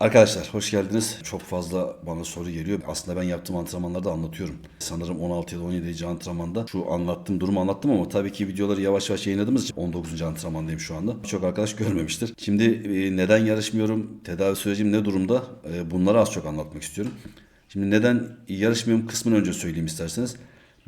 Arkadaşlar hoş geldiniz. Çok fazla bana soru geliyor. Aslında ben yaptığım antrenmanlarda anlatıyorum. Sanırım 16 ya da 17. antrenmanda şu anlattığım durumu anlattım ama tabii ki videoları yavaş yavaş yayınladığımız için 19. antrenmandayım şu anda. Çok arkadaş görmemiştir. Şimdi e, neden yarışmıyorum? Tedavi sürecim ne durumda? E, Bunları az çok anlatmak istiyorum. Şimdi neden yarışmıyorum kısmını önce söyleyeyim isterseniz.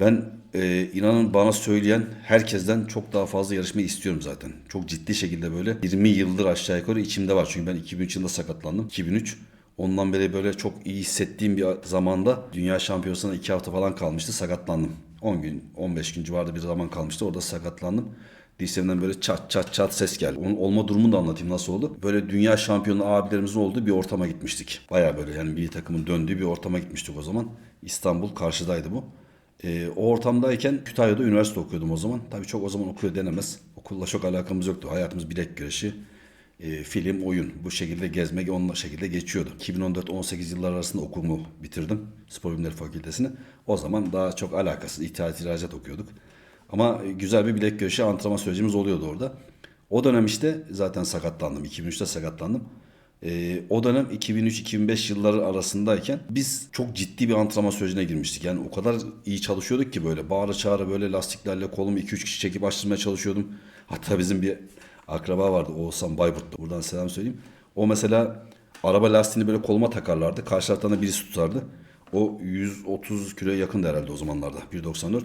Ben e, inanın bana söyleyen herkesten çok daha fazla yarışmayı istiyorum zaten. Çok ciddi şekilde böyle 20 yıldır aşağı yukarı içimde var. Çünkü ben 2003 yılında sakatlandım. 2003. Ondan beri böyle çok iyi hissettiğim bir zamanda dünya şampiyonasına 2 hafta falan kalmıştı. Sakatlandım. 10 gün, 15 gün civarında bir zaman kalmıştı. Orada sakatlandım. Dirseğimden böyle çat çat çat ses geldi. Onun olma durumunu da anlatayım nasıl oldu. Böyle dünya şampiyonu abilerimizin olduğu bir ortama gitmiştik. Baya böyle yani bir takımın döndüğü bir ortama gitmiştik o zaman. İstanbul karşıdaydı bu. Ee, o ortamdayken Kütahya'da üniversite okuyordum o zaman. Tabii çok o zaman okuyor denemez. Okulla çok alakamız yoktu. Hayatımız bilek güreşi, e, film, oyun. Bu şekilde gezmek onunla şekilde geçiyordu. 2014-18 yıllar arasında okulumu bitirdim. Spor Bilimleri Fakültesini. O zaman daha çok alakasız ithalat ihracat okuyorduk. Ama e, güzel bir bilek güreşi antrenman sürecimiz oluyordu orada. O dönem işte zaten sakatlandım. 2003'te sakatlandım. Ee, o dönem 2003-2005 yılları arasındayken biz çok ciddi bir antrenman sürecine girmiştik. Yani o kadar iyi çalışıyorduk ki böyle bağıra çağıra böyle lastiklerle kolumu 2-3 kişi çekip açtırmaya çalışıyordum. Hatta bizim bir akraba vardı Oğuzhan Bayburt'ta. Buradan selam söyleyeyim. O mesela araba lastiğini böyle koluma takarlardı. Karşı taraftan da birisi tutardı. O 130 kiloya yakındı herhalde o zamanlarda. 1.94.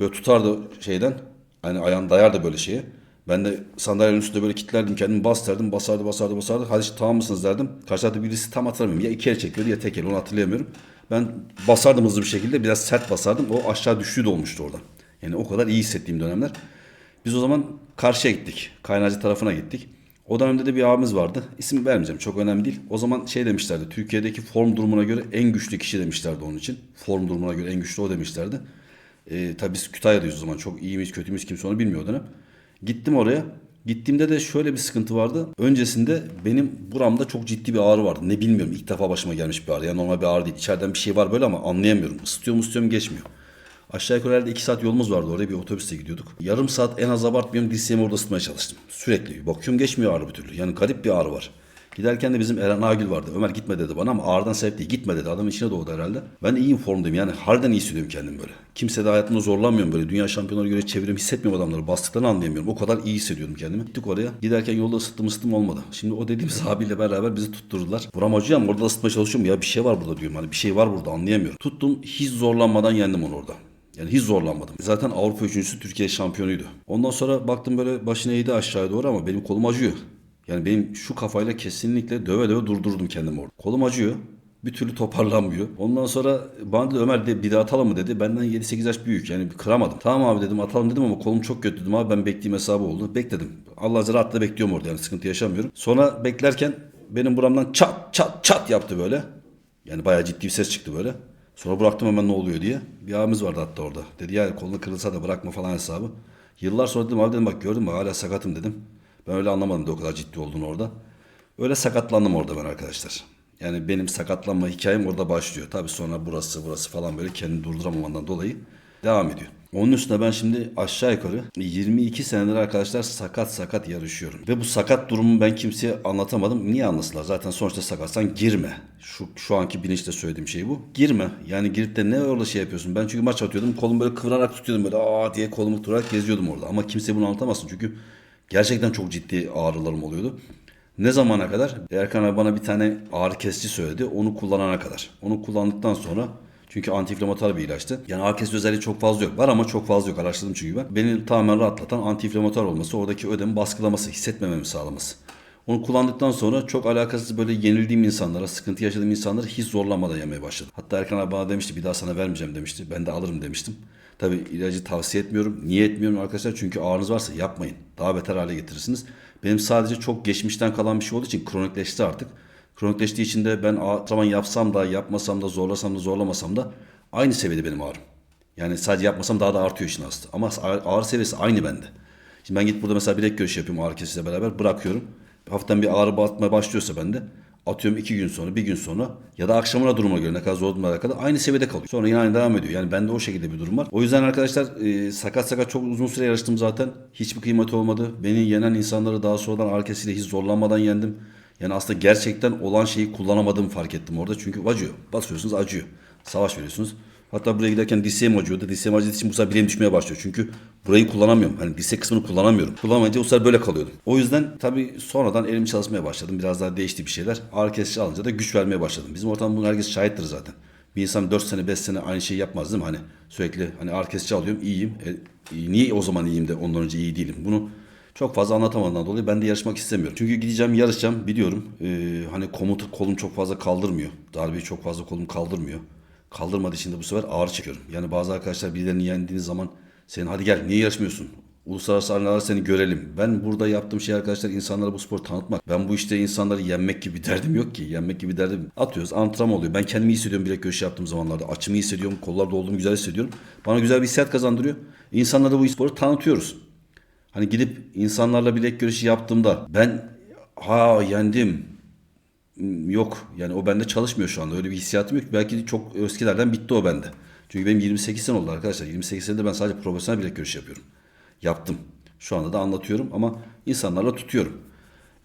Böyle tutardı şeyden. Hani ayağını dayardı böyle şeye. Ben de sandalyenin üstünde böyle kilitlerdim kendimi bas derdim basardı basardı basardı. Hadi işte, tamam mısınız derdim. Karşıda birisi tam hatırlamıyorum. Ya iki el çekiyordu ya tek el onu hatırlayamıyorum. Ben basardım hızlı bir şekilde biraz sert basardım. O aşağı düştüğü de olmuştu orada. Yani o kadar iyi hissettiğim dönemler. Biz o zaman karşıya gittik. Kaynarca tarafına gittik. O dönemde de bir abimiz vardı. İsim vermeyeceğim çok önemli değil. O zaman şey demişlerdi. Türkiye'deki form durumuna göre en güçlü kişi demişlerdi onun için. Form durumuna göre en güçlü o demişlerdi. Ee, tabii biz Kütahya'dayız o zaman. Çok iyi miyiz kötü müyüz kimse onu bilmiyor o dönem. Gittim oraya. Gittiğimde de şöyle bir sıkıntı vardı. Öncesinde benim buramda çok ciddi bir ağrı vardı. Ne bilmiyorum. İlk defa başıma gelmiş bir ağrı. Yani normal bir ağrı değil. İçeriden bir şey var böyle ama anlayamıyorum. Isıtıyorum ısıtıyorum geçmiyor. Aşağı yukarı herhalde 2 saat yolumuz vardı. Oraya bir otobüste gidiyorduk. Yarım saat en az abartmıyorum dirseğimi orada ısıtmaya çalıştım. Sürekli. Bakıyorum geçmiyor ağrı bir türlü. Yani garip bir ağrı var. Giderken de bizim Eren Agil vardı. Ömer gitme dedi bana ama ağrıdan sebep değil. Gitme dedi. Adamın içine doğdu herhalde. Ben iyi formdayım. Yani harbiden iyi hissediyorum kendim böyle. Kimse de hayatımda zorlanmıyorum böyle. Dünya şampiyonları göre çeviriyorum. Hissetmiyorum adamları. Bastıklarını anlayamıyorum. O kadar iyi hissediyordum kendimi. Gittik oraya. Giderken yolda ısıttım ısıttım olmadı. Şimdi o dediğimiz abiyle beraber bizi tutturdular. Buram ama orada ısıtmaya çalışıyorum. Ya bir şey var burada diyorum. Hani bir şey var burada anlayamıyorum. Tuttum. Hiç zorlanmadan yendim onu orada. Yani hiç zorlanmadım. Zaten Avrupa üçüncüsü Türkiye şampiyonuydu. Ondan sonra baktım böyle başına eğdi aşağıya doğru ama benim kolum acıyor. Yani benim şu kafayla kesinlikle döve döve durdurdum kendimi orada. Kolum acıyor. Bir türlü toparlanmıyor. Ondan sonra bana dedi Ömer de bir daha atalım mı dedi. Benden 7-8 yaş büyük yani kıramadım. Tamam abi dedim atalım dedim ama kolum çok kötü dedim abi ben bekleyeyim hesabı oldu. Bekledim. Allah rahatla bekliyorum orada yani sıkıntı yaşamıyorum. Sonra beklerken benim buramdan çat çat çat yaptı böyle. Yani bayağı ciddi bir ses çıktı böyle. Sonra bıraktım hemen ne oluyor diye. Bir abimiz vardı hatta orada. Dedi ya kolunu kırılsa da bırakma falan hesabı. Yıllar sonra dedim abi dedim bak gördün mü hala sakatım dedim. Ben öyle anlamadım da o kadar ciddi olduğunu orada. Öyle sakatlandım orada ben arkadaşlar. Yani benim sakatlanma hikayem orada başlıyor. Tabii sonra burası burası falan böyle kendini durduramamandan dolayı devam ediyor. Onun üstüne ben şimdi aşağı yukarı 22 senedir arkadaşlar sakat sakat yarışıyorum. Ve bu sakat durumu ben kimseye anlatamadım. Niye anlasınlar? Zaten sonuçta sakatsan girme. Şu, şu anki bilinçle söylediğim şey bu. Girme. Yani girip de ne orada şey yapıyorsun? Ben çünkü maç atıyordum. Kolumu böyle kıvırarak tutuyordum böyle aa diye kolumu tutarak geziyordum orada. Ama kimse bunu anlatamazsın çünkü gerçekten çok ciddi ağrılarım oluyordu. Ne zamana kadar? Erkan abi bana bir tane ağrı kesici söyledi. Onu kullanana kadar. Onu kullandıktan sonra çünkü antiinflamatuar bir ilaçtı. Yani ağrı kesici özelliği çok fazla yok. Var ama çok fazla yok. Araştırdım çünkü ben. Beni tamamen rahatlatan antiinflamatuar olması, oradaki ödemi baskılaması, hissetmememi sağlaması. Onu kullandıktan sonra çok alakasız böyle yenildiğim insanlara, sıkıntı yaşadığım insanlara hiç zorlanmadan yemeye başladım. Hatta Erkan abi bana demişti bir daha sana vermeyeceğim demişti. Ben de alırım demiştim. Tabi ilacı tavsiye etmiyorum. Niye etmiyorum arkadaşlar? Çünkü ağrınız varsa yapmayın. Daha beter hale getirirsiniz. Benim sadece çok geçmişten kalan bir şey olduğu için kronikleşti artık. Kronikleştiği için de ben antrenman yapsam da yapmasam da zorlasam da zorlamasam da aynı seviyede benim ağrım. Yani sadece yapmasam daha da artıyor işin aslı. Ama ağrı seviyesi aynı bende. Şimdi ben git burada mesela bilek görüşü yapıyorum ağrı kesiciyle beraber bırakıyorum. Hafiften bir ağrı batmaya başlıyorsa bende atıyorum iki gün sonra bir gün sonra ya da akşamına duruma göre ne kadar zor durumla alakalı aynı seviyede kalıyor. Sonra yine aynı devam ediyor. Yani bende o şekilde bir durum var. O yüzden arkadaşlar e, sakat sakat çok uzun süre yarıştım zaten. Hiçbir kıymeti olmadı. Beni yenen insanları daha sonradan kesiciyle hiç zorlanmadan yendim. Yani aslında gerçekten olan şeyi kullanamadığımı fark ettim orada. Çünkü acıyor. Basıyorsunuz acıyor. Savaş veriyorsunuz. Hatta buraya giderken dirseğim acıyordu. Dirseğim acıdığı için bu sefer bileğim düşmeye başlıyor. Çünkü burayı kullanamıyorum. Hani dirsek kısmını kullanamıyorum. Kullanamayınca bu sefer böyle kalıyordum. O yüzden tabii sonradan elim çalışmaya başladım. Biraz daha değişti bir şeyler. Ağrı kesici alınca da güç vermeye başladım. Bizim ortamda bunu herkes şahittir zaten. Bir insan 4 sene 5 sene aynı şeyi yapmaz değil mi? Hani sürekli hani ağrı kesici alıyorum iyiyim. E, niye o zaman iyiyim de ondan önce iyi değilim? Bunu çok fazla anlatamadığından dolayı ben de yarışmak istemiyorum. Çünkü gideceğim yarışacağım biliyorum. Ee, hani komutu kolum çok fazla kaldırmıyor. Darbeyi çok fazla kolum kaldırmıyor. Kaldırmadığı için de bu sefer ağır çekiyorum. Yani bazı arkadaşlar birilerini yendiğiniz zaman senin hadi gel niye yarışmıyorsun? Uluslararası arenalarda seni görelim. Ben burada yaptığım şey arkadaşlar insanlara bu sporu tanıtmak. Ben bu işte insanları yenmek gibi derdim yok ki. Yenmek gibi derdim. Atıyoruz antrenman oluyor. Ben kendimi iyi hissediyorum bilek göğüs yaptığım zamanlarda. Açımı iyi hissediyorum. Kollarda olduğumu güzel hissediyorum. Bana güzel bir hissiyat kazandırıyor. İnsanlara bu sporu tanıtıyoruz. Hani gidip insanlarla bilek görüşü yaptığımda ben ha yendim yok yani o bende çalışmıyor şu anda öyle bir hissiyatım yok. Belki çok eskilerden bitti o bende. Çünkü benim 28 sene oldu arkadaşlar. 28 senede ben sadece profesyonel bilek görüşü yapıyorum. Yaptım. Şu anda da anlatıyorum ama insanlarla tutuyorum.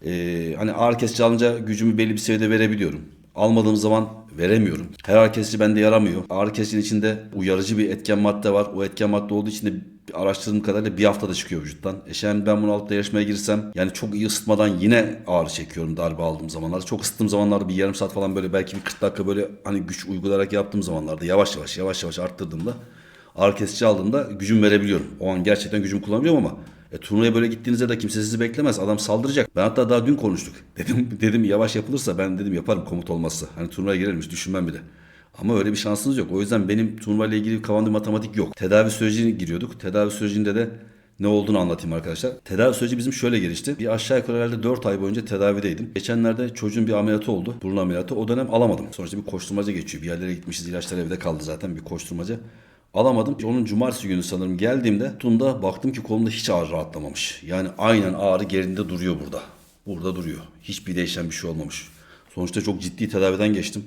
Ee, hani ağır kesici alınca gücümü belli bir seviyede verebiliyorum. Almadığım zaman veremiyorum. Her ağrı kesici bende yaramıyor. Ağrı kesicinin içinde uyarıcı bir etken madde var. O etken madde olduğu için de araştırdığım kadarıyla bir haftada çıkıyor vücuttan. E şimdi ben bunu alıp da yarışmaya girsem yani çok iyi ısıtmadan yine ağrı çekiyorum darbe aldığım zamanlarda. Çok ısıttığım zamanlarda bir yarım saat falan böyle belki bir 40 dakika böyle hani güç uygulayarak yaptığım zamanlarda yavaş yavaş yavaş yavaş arttırdığımda ağrı kesici aldığımda gücüm verebiliyorum. O an gerçekten gücümü kullanabiliyorum ama e, turnuvaya böyle gittiğinizde de kimse sizi beklemez. Adam saldıracak. Ben hatta daha dün konuştuk. Dedim dedim yavaş yapılırsa ben dedim yaparım komut olmazsa. Hani turnuvaya girerim hiç düşünmem bile. Ama öyle bir şansınız yok. O yüzden benim turnuvayla ilgili kafamda matematik yok. Tedavi sürecine giriyorduk. Tedavi sürecinde de ne olduğunu anlatayım arkadaşlar. Tedavi süreci bizim şöyle gelişti. Bir aşağı yukarı herhalde 4 ay boyunca tedavideydim. Geçenlerde çocuğun bir ameliyatı oldu. Burun ameliyatı. O dönem alamadım. Sonuçta bir koşturmaca geçiyor. Bir yerlere gitmişiz. ilaçlar evde kaldı zaten. Bir koşturmaca. Alamadım. Onun cumartesi günü sanırım geldiğimde Tunda baktım ki kolumda hiç ağrı rahatlamamış. Yani aynen ağrı gerinde duruyor burada. Burada duruyor. Hiçbir değişen bir şey olmamış. Sonuçta çok ciddi tedaviden geçtim.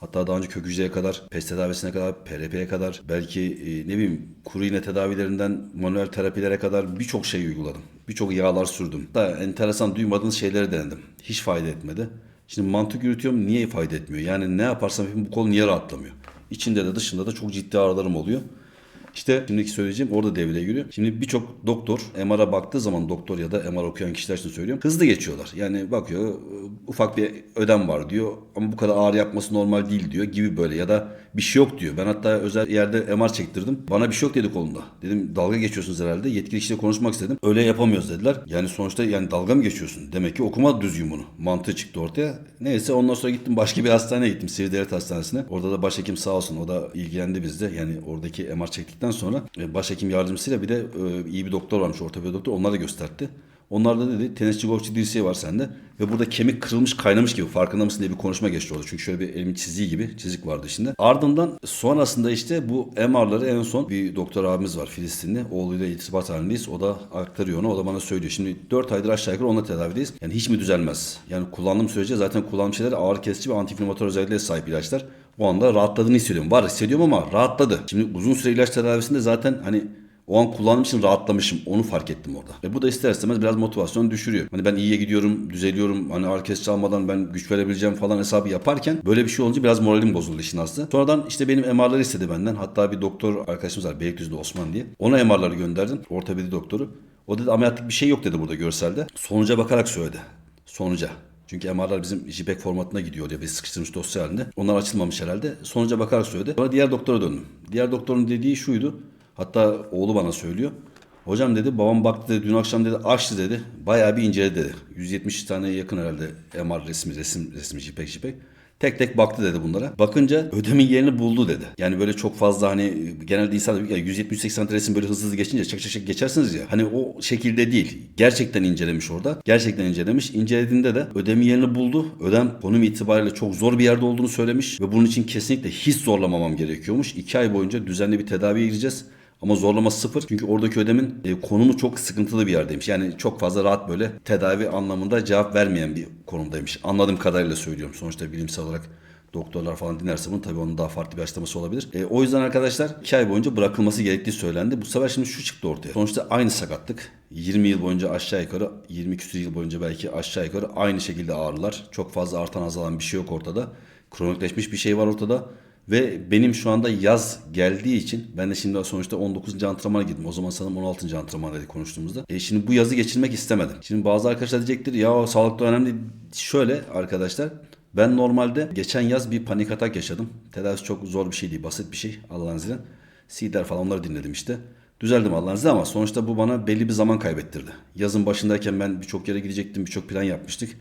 Hatta daha önce kök hücreye kadar, PES tedavisine kadar, PRP'ye kadar, belki e, ne bileyim kuru iğne tedavilerinden manuel terapilere kadar birçok şey uyguladım. Birçok yağlar sürdüm. Da enteresan duymadığınız şeyleri denedim. Hiç fayda etmedi. Şimdi mantık yürütüyorum niye fayda etmiyor? Yani ne yaparsam yapayım bu kol niye rahatlamıyor? İçinde de dışında da çok ciddi ağrılarım oluyor. İşte şimdiki söyleyeceğim orada devreye giriyor. Şimdi birçok doktor MR'a baktığı zaman doktor ya da MR okuyan kişiler için söylüyorum. Hızlı geçiyorlar. Yani bakıyor ufak bir ödem var diyor ama bu kadar ağrı yapması normal değil diyor gibi böyle ya da bir şey yok diyor. Ben hatta özel yerde MR çektirdim. Bana bir şey yok dedi kolunda. Dedim dalga geçiyorsunuz herhalde. Yetkili kişiyle konuşmak istedim. Öyle yapamıyoruz dediler. Yani sonuçta yani dalga mı geçiyorsun? Demek ki okuma düzgün bunu. Mantığı çıktı ortaya. Neyse ondan sonra gittim başka bir hastaneye gittim. Sivri Devlet Hastanesi'ne. Orada da başhekim sağ olsun o da ilgilendi bizde. Yani oradaki MR çektikten sonra e, başhekim yardımcısıyla bir de e, iyi bir doktor varmış ortopedi doktor. Onlar da gösterdi. Onlar da dedi tenisçi golfçi dirseği var sende. Ve burada kemik kırılmış kaynamış gibi farkında mısın diye bir konuşma geçti orada. Çünkü şöyle bir elimin çizdiği gibi çizik vardı içinde. Ardından sonrasında işte bu MR'ları en son bir doktor abimiz var Filistinli. Oğluyla irtibat halindeyiz. O da aktarıyor onu. O da bana söylüyor. Şimdi 4 aydır aşağı yukarı onunla tedavideyiz. Yani hiç mi düzelmez? Yani kullandığım sürece zaten kullandığım şeyler ağrı kesici ve antiinflamatuar özelliğe sahip ilaçlar. O anda rahatladığını hissediyorum. Var hissediyorum ama rahatladı. Şimdi uzun süre ilaç tedavisinde zaten hani o an kullandığım için rahatlamışım. Onu fark ettim orada. Ve bu da ister istemez biraz motivasyon düşürüyor. Hani ben iyiye gidiyorum, düzeliyorum. Hani arkes çalmadan ben güç verebileceğim falan hesabı yaparken böyle bir şey olunca biraz moralim bozuldu işin aslı. Sonradan işte benim MR'ları istedi benden. Hatta bir doktor arkadaşımız var Beylikdüzü'nde Osman diye. Ona MR'ları gönderdim. Ortopedi doktoru. O dedi ameliyatlık bir şey yok dedi burada görselde. Sonuca bakarak söyledi. Sonuca. Çünkü MR'lar bizim JPEG formatına gidiyor diye bir sıkıştırmış dosya halinde. Onlar açılmamış herhalde. Sonuca bakarak söyledi. Sonra diğer doktora döndüm. Diğer doktorun dediği şuydu. Hatta oğlu bana söylüyor. Hocam dedi babam baktı dedi dün akşam dedi açtı dedi. Bayağı bir inceledi dedi. 170 tane yakın herhalde MR resmi resim resmi JPEG JPEG. Tek tek baktı dedi bunlara. Bakınca ödemin yerini buldu dedi. Yani böyle çok fazla hani genelde insan ya 170-80 resim böyle hızlı hızlı geçince çak çak çak geçersiniz ya. Hani o şekilde değil. Gerçekten incelemiş orada. Gerçekten incelemiş. İncelediğinde de ödemin yerini buldu. Ödem konum itibariyle çok zor bir yerde olduğunu söylemiş. Ve bunun için kesinlikle hiç zorlamamam gerekiyormuş. 2 ay boyunca düzenli bir tedaviye gireceğiz. Ama zorlama sıfır. Çünkü oradaki ödemin e, konumu çok sıkıntılı bir yerdeymiş. Yani çok fazla rahat böyle tedavi anlamında cevap vermeyen bir konumdaymış. Anladığım kadarıyla söylüyorum. Sonuçta bilimsel olarak doktorlar falan dinlerse bunu tabii onun daha farklı bir açıklaması olabilir. E, o yüzden arkadaşlar 2 ay boyunca bırakılması gerektiği söylendi. Bu sefer şimdi şu çıktı ortaya. Sonuçta aynı sakatlık. 20 yıl boyunca aşağı yukarı 20 küsur yıl boyunca belki aşağı yukarı aynı şekilde ağrılar. Çok fazla artan azalan bir şey yok ortada. Kronikleşmiş bir şey var ortada. Ve benim şu anda yaz geldiği için ben de şimdi sonuçta 19. antrenmana girdim. O zaman sanırım 16. antrenmandaydı konuştuğumuzda. E şimdi bu yazı geçirmek istemedim. Şimdi bazı arkadaşlar diyecektir ya sağlık da önemli. Şöyle arkadaşlar ben normalde geçen yaz bir panik atak yaşadım. Tedavisi çok zor bir şey değil, basit bir şey Allah'ın izniyle. CD'ler falan onları dinledim işte. Düzeldim Allah'ın izniyle ama sonuçta bu bana belli bir zaman kaybettirdi. Yazın başındayken ben birçok yere gidecektim, birçok plan yapmıştık.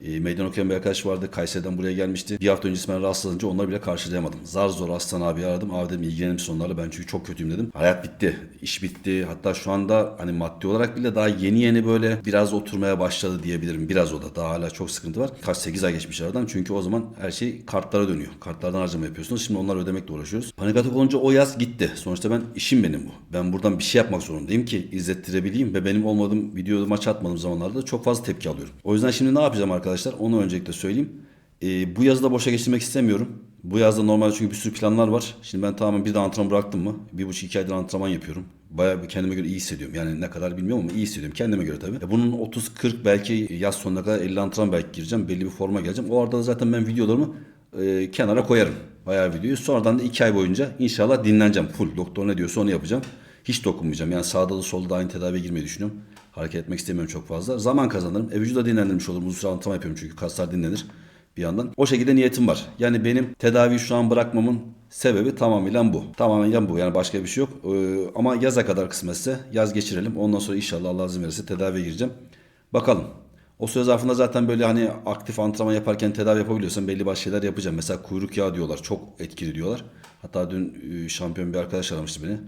E, meydan okuyan bir arkadaş vardı. Kayseri'den buraya gelmişti. Bir hafta öncesi ben rahatsızlanınca onları bile karşılayamadım. Zar zor Aslan abi aradım. Abi dedim ilgilenin misin onlarla ben çünkü çok kötüyüm dedim. Hayat bitti. iş bitti. Hatta şu anda hani maddi olarak bile daha yeni yeni böyle biraz oturmaya başladı diyebilirim. Biraz o da. Daha hala çok sıkıntı var. Kaç 8 ay geçmiş aradan. Çünkü o zaman her şey kartlara dönüyor. Kartlardan harcama yapıyorsunuz. Şimdi onları ödemekle uğraşıyoruz. Panik atak olunca o yaz gitti. Sonuçta ben işim benim bu. Ben buradan bir şey yapmak zorundayım ki izlettirebileyim ve benim olmadığım videoda maç atmadığım zamanlarda çok fazla tepki alıyorum. O yüzden şimdi ne yapacağım arkadaşlar? Onu öncelikle söyleyeyim. Ee, bu yazı da boşa geçirmek istemiyorum. Bu yazda normalde çünkü bir sürü planlar var. Şimdi ben tamamen bir de antrenman bıraktım mı? Bir buçuk iki aydır antrenman yapıyorum. Bayağı bir kendime göre iyi hissediyorum. Yani ne kadar bilmiyorum ama iyi hissediyorum. Kendime göre tabii. E bunun 30-40 belki yaz sonuna kadar 50 antrenman belki gireceğim. Belli bir forma geleceğim. O arada da zaten ben videolarımı e, kenara koyarım. Bayağı videoyu. Sonradan da iki ay boyunca inşallah dinleneceğim. Full. Doktor ne diyorsa onu yapacağım. Hiç dokunmayacağım. Yani sağda da solda da aynı tedaviye girmeyi düşünüyorum. Hareket etmek istemiyorum çok fazla. Zaman kazanırım. E, vücuda dinlendirmiş olurum. Uzun süre antrenman yapıyorum çünkü kaslar dinlenir bir yandan. O şekilde niyetim var. Yani benim tedaviyi şu an bırakmamın sebebi tamamıyla bu. Tamamen bu. Yani başka bir şey yok. Ee, ama yaza kadar kısmetse yaz geçirelim. Ondan sonra inşallah Allah izin verirse tedaviye gireceğim. Bakalım. O süre zarfında zaten böyle hani aktif antrenman yaparken tedavi yapabiliyorsan belli başlı şeyler yapacağım. Mesela kuyruk yağı diyorlar. Çok etkili diyorlar. Hatta dün e, şampiyon bir arkadaş aramıştı beni.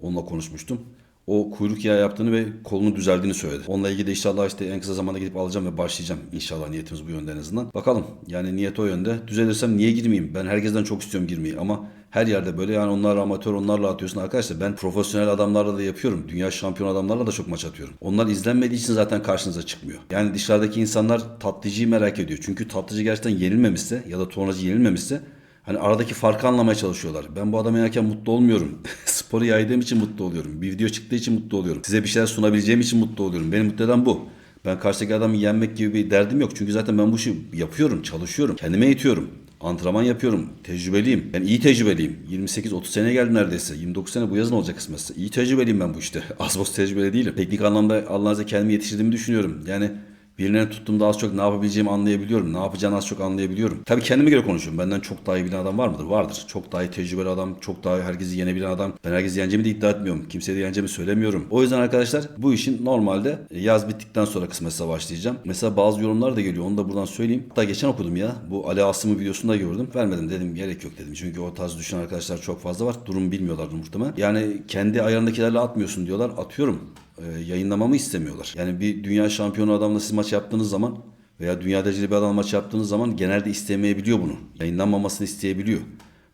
Onunla konuşmuştum o kuyruk yağı yaptığını ve kolunu düzeldiğini söyledi. Onunla ilgili de inşallah işte en kısa zamanda gidip alacağım ve başlayacağım. İnşallah niyetimiz bu yönde en azından. Bakalım yani niyet o yönde. Düzelirsem niye girmeyeyim? Ben herkesten çok istiyorum girmeyi ama her yerde böyle yani onlar amatör onlarla atıyorsun arkadaşlar. Ben profesyonel adamlarla da yapıyorum. Dünya şampiyon adamlarla da çok maç atıyorum. Onlar izlenmediği için zaten karşınıza çıkmıyor. Yani dışarıdaki insanlar tatlıcıyı merak ediyor. Çünkü tatlıcı gerçekten yenilmemişse ya da tornacı yenilmemişse Hani aradaki farkı anlamaya çalışıyorlar. Ben bu adamı yerken mutlu olmuyorum. Sporu yaydığım için mutlu oluyorum. Bir video çıktığı için mutlu oluyorum. Size bir şeyler sunabileceğim için mutlu oluyorum. Beni mutlu eden bu. Ben karşıdaki adamı yenmek gibi bir derdim yok. Çünkü zaten ben bu işi yapıyorum, çalışıyorum. Kendime eğitiyorum. Antrenman yapıyorum. Tecrübeliyim. Ben iyi tecrübeliyim. 28-30 sene geldim neredeyse. 29 sene bu yazın olacak kısmetse. İyi tecrübeliyim ben bu işte. Az boz tecrübeli değilim. Teknik anlamda Allah'ın kendimi yetiştirdiğimi düşünüyorum. Yani Birilerini tuttuğumda az çok ne yapabileceğimi anlayabiliyorum. Ne yapacağını az çok anlayabiliyorum. Tabii kendime göre konuşuyorum. Benden çok daha iyi bilen adam var mıdır? Vardır. Çok daha iyi tecrübeli adam, çok daha herkesi yenebilen adam. Ben herkesi yeneceğimi de iddia etmiyorum. Kimseye de yeneceğimi söylemiyorum. O yüzden arkadaşlar bu işin normalde yaz bittikten sonra kısmetse başlayacağım. Mesela bazı yorumlar da geliyor. Onu da buradan söyleyeyim. Hatta geçen okudum ya. Bu Ali Asım'ın videosunda gördüm. Vermedim dedim. Gerek yok dedim. Çünkü o tarz düşünen arkadaşlar çok fazla var. Durum bilmiyorlardı muhtemelen. Yani kendi ayarındakilerle atmıyorsun diyorlar. Atıyorum e, yayınlamamı istemiyorlar. Yani bir dünya şampiyonu adamla siz maç yaptığınız zaman veya dünya dereceli bir adamla maç yaptığınız zaman genelde istemeyebiliyor bunu. Yayınlanmamasını isteyebiliyor.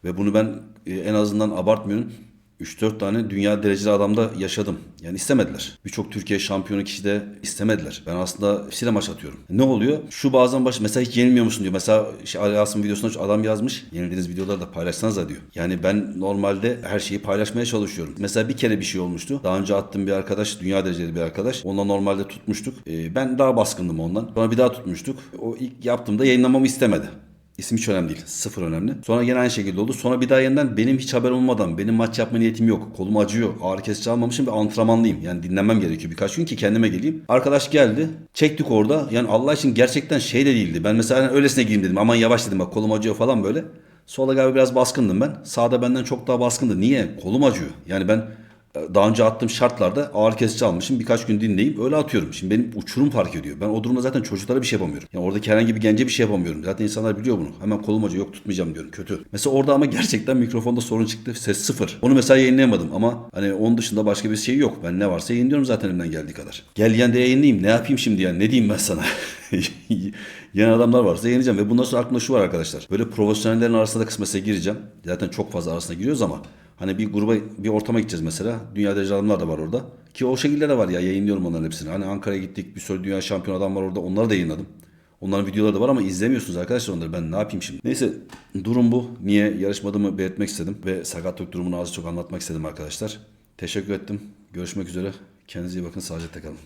Ve bunu ben e, en azından abartmıyorum. 3-4 tane dünya dereceli adamda yaşadım. Yani istemediler. Birçok Türkiye şampiyonu kişi de istemediler. Ben aslında hepsiyle maç atıyorum. Ne oluyor? Şu bazen baş mesela hiç yenilmiyor musun diyor. Mesela işte Ali Asım videosunda adam yazmış. Yenildiğiniz videoları da paylaşsanız da diyor. Yani ben normalde her şeyi paylaşmaya çalışıyorum. Mesela bir kere bir şey olmuştu. Daha önce attığım bir arkadaş, dünya dereceli bir arkadaş. Onunla normalde tutmuştuk. Ee, ben daha baskındım ondan. Sonra bir daha tutmuştuk. O ilk yaptığımda yayınlamamı istemedi. İsim hiç önemli değil. Sıfır önemli. Sonra gene aynı şekilde oldu. Sonra bir daha yeniden benim hiç haber olmadan benim maç yapma niyetim yok. Kolum acıyor. Ağrı kesici almamışım bir antrenmanlıyım. Yani dinlenmem gerekiyor birkaç gün ki kendime geleyim. Arkadaş geldi. Çektik orada. Yani Allah için gerçekten şey de değildi. Ben mesela hani öylesine gireyim dedim. Aman yavaş dedim bak kolum acıyor falan böyle. Sola galiba biraz baskındım ben. Sağda benden çok daha baskındı. Niye? Kolum acıyor. Yani ben daha önce attığım şartlarda ağır kesici almışım. Birkaç gün dinleyip öyle atıyorum. Şimdi benim uçurum fark ediyor. Ben o durumda zaten çocuklara bir şey yapamıyorum. Yani oradaki herhangi bir gence bir şey yapamıyorum. Zaten insanlar biliyor bunu. Hemen kolum acıyor yok tutmayacağım diyorum. Kötü. Mesela orada ama gerçekten mikrofonda sorun çıktı. Ses sıfır. Onu mesela yayınlayamadım ama hani onun dışında başka bir şey yok. Ben ne varsa yayınlıyorum zaten elimden geldiği kadar. Gel yan de yayınlayayım. Ne yapayım şimdi yani? Ne diyeyim ben sana? Yeni adamlar varsa yeneceğim. Ve bundan sonra aklımda şu var arkadaşlar. Böyle profesyonellerin arasında da kısmetse gireceğim. Zaten çok fazla arasına giriyoruz ama Hani bir gruba bir ortama gideceğiz mesela. Dünya derece adamlar da var orada. Ki o şekilde de var ya yayınlıyorum onların hepsini. Hani Ankara'ya gittik bir sürü dünya şampiyon adam var orada. Onları da yayınladım. Onların videoları da var ama izlemiyorsunuz arkadaşlar onları. Ben ne yapayım şimdi? Neyse durum bu. Niye yarışmadığımı belirtmek istedim. Ve sakatlık durumunu az çok anlatmak istedim arkadaşlar. Teşekkür ettim. Görüşmek üzere. Kendinize iyi bakın. Sağlıcakla kalın.